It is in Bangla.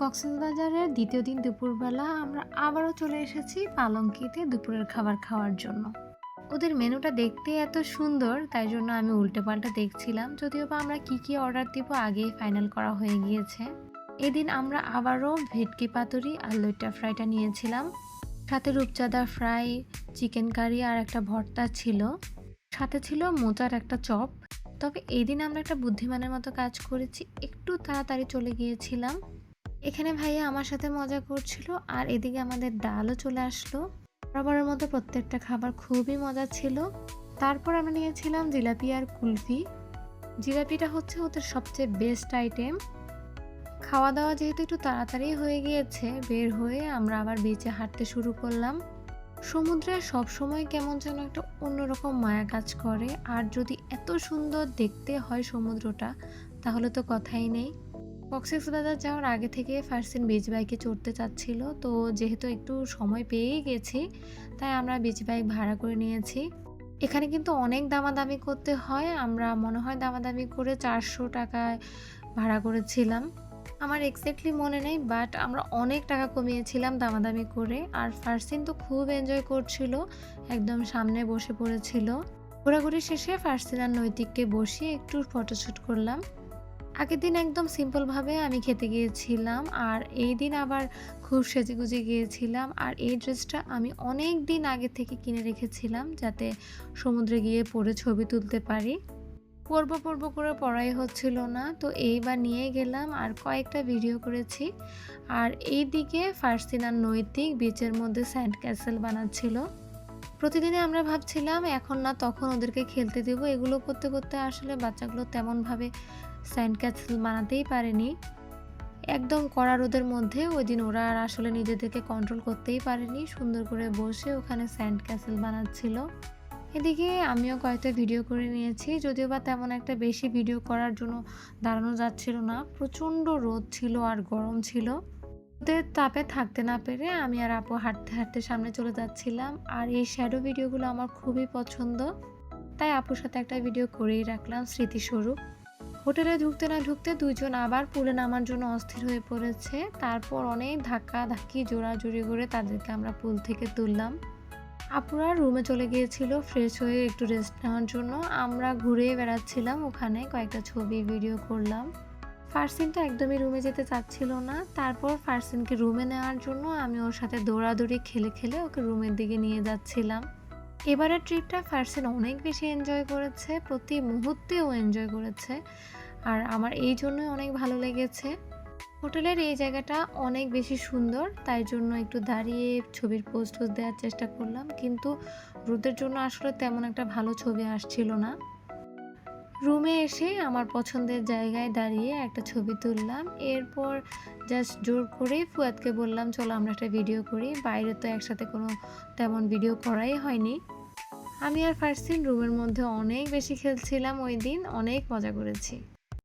কক্সবাজারের দ্বিতীয় দিন দুপুরবেলা আমরা আবারও চলে এসেছি পালঙ্কিতে দুপুরের খাবার খাওয়ার জন্য। ওদের মেনুটা দেখতে এত সুন্দর, তাই জন্য আমি উল্টে পাল্টা দেখছিলাম, যদিও বা আমরা কি কি অর্ডার দিব আগেই ফাইনাল করা হয়ে গিয়েছে। এদিন আমরা আবারও ভেটকি পাতুরি আর লইটা ফ্রাইটা নিয়েছিলাম। সাথে রূপচাঁদা ফ্রাই, চিকেন কারি আর একটা ভর্তা ছিল। সাথে ছিল মোচার একটা চপ। তবে এই দিন আমরা একটা বুদ্ধিমানের মতো কাজ করেছি, একটু তাড়াতাড়ি চলে গিয়েছিলাম। এখানে ভাইয়া আমার সাথে মজা করছিল আর এদিকে আমাদের ডালও চলে আসলো। বরাবরের মতো প্রত্যেকটা খাবার খুবই মজা ছিল। তারপর আমরা নিয়েছিলাম জিলাপি আর কুলফি। জিলাপিটা হচ্ছে ওদের সবচেয়ে বেস্ট আইটেম খাওয়া দাওয়া যেহেতু একটু তাড়াতাড়ি হয়ে গিয়েছে, বের হয়ে আমরা আবার বিচে হাঁটতে শুরু করলাম। সমুদ্রে সব সময় কেমন যেন একটা অন্যরকম মায়া কাজ করে। আর যদি এত সুন্দর দেখতে হয় সমুদ্রটা, তাহলে তো কথাই নেই। কক্সবাজার যাওয়ার আগে থেকে ফার্সিন বিচ বাইকে চড়তে চাচ্ছিল। তো যেহেতু একটু সময় পেয়েই গেছি, তাই আমরা বিচ বাইক ভাড়া করে নিয়েছি। এখানে কিন্তু অনেক দামাদামি করতে হয়। আমরা মনে হয় দামাদামি করে চারশো টাকায় ভাড়া করেছিলাম। আমার এক্স্যাক্টলি মনে নেই বাট আমরা অনেক টাকা কমিয়েছিলাম দামাদামি করে। আর ফার্সিন তো খুব এনজয় করছিল, একদম সামনে বসে পড়েছিল। ঘোরাঘুরি শেষে ফার্সিন আর নৈতিককে বসিয়ে একটু ফটোশ্যুট করলাম। আগের দিন একদম সিম্পলভাবে আমি খেতে গিয়েছিলাম, আর এই দিন আবার খুব সেজে গুজে গিয়েছিলাম, আর এই ড্রেসটা আমি অনেক দিন আগে থেকে কিনে রেখেছিলাম যাতে সমুদ্রে গিয়ে পরে ছবি তুলতে পারি। পরব পরব করে পড়াই হচ্ছিল না, তো এইবার নিয়ে গেলাম আর কয়েকটা ভিডিও করেছি। আর এই দিকে ফার্সিন নৈতিক বিচের মধ্যে স্যান্ড ক্যাসেল বানাচ্ছিল। প্রতিদিনে আমরা ভাবছিলাম, এখন না তখন ওদেরকে খেলতে দেবো। এগুলো করতে করতে আসলে বাচ্চাগুলো তেমনভাবে স্যান্ড ক্যাসেল বানাতেই পারেনি। একদম কড়া রোদের মধ্যে ওই দিন ওরা আর আসলে নিজেদেরকে কন্ট্রোল করতেই পারেনি। সুন্দর করে বসে ওখানে স্যান্ড ক্যাসেল বানাচ্ছিল। এদিকে আমিও কয়েকটা ভিডিও করে নিয়েছি। যদিও বা তেমন একটা বেশি ভিডিও করার জন্য দাঁড়ানো যাচ্ছিল না। প্রচণ্ড রোদ ছিল আর গরম ছিল। রোদের তাপে থাকতে না পেরে আমি আর আপু হাঁটতে হাঁটতে সামনে চলে যাচ্ছিলাম। আর এই শ্যাডো ভিডিওগুলো আমার খুবই পছন্দ। তাই আপুর সাথে একটা ভিডিও করেই রাখলাম স্মৃতিস্বরূপ। হোটেলে ঢুকতে না ঢুকতে দুইজন আবার পুলে নামার জন্য অস্থির হয়ে পড়েছে। তারপর অনেক ধাক্কা ধাক্কি জোড়া জোড়াজুড়ি করে তাদেরকে আমরা পুল থেকে তুললাম। আপুরা রুমে চলে গিয়েছিল ফ্রেশ হয়ে একটু রেস্ট নেওয়ার জন্য। আমরা ঘুরে বেড়াচ্ছিলাম ওখানে কয়েকটা ছবি ভিডিও করলাম। ফার্সিন তো একদমই রুমে যেতে চাচ্ছিল না। তারপর ফার্সিনকে রুমে নেওয়ার জন্য আমি ওর সাথে দৌড়াদৌড়ি খেলে খেলে ওকে রুমের দিকে নিয়ে যাচ্ছিলাম। এবারের ট্রিপটা ফার্সিন অনেক বেশি এনজয় করেছে, প্রতি মুহূর্তে ও এনজয় করেছে। আর আমার এই জন্যই অনেক ভালো লেগেছে। হোটেলের এই জায়গাটা অনেক বেশি সুন্দর, তাই জন্য একটু দাঁড়িয়ে ছবির পোস্ট দেওয়ার চেষ্টা করলাম। কিন্তু রোদের জন্য আসলে তেমন একটা ভালো ছবি আসছিল না। রুমে এসে আমার পছন্দের জায়গায় দাঁড়িয়ে একটা ছবি তুললাম। এরপর জাস্ট জোর করে ফুয়াদকে বললাম, চলো আমরা একটা ভিডিও করি। বাইরে তো একসাথে কোনো তেমন ভিডিও করাই হয়নি। আমি আর ফার্স্ট দিন রুমের মধ্যে অনেক বেশি খেলছিলাম ওই দিন, অনেক মজা করেছি।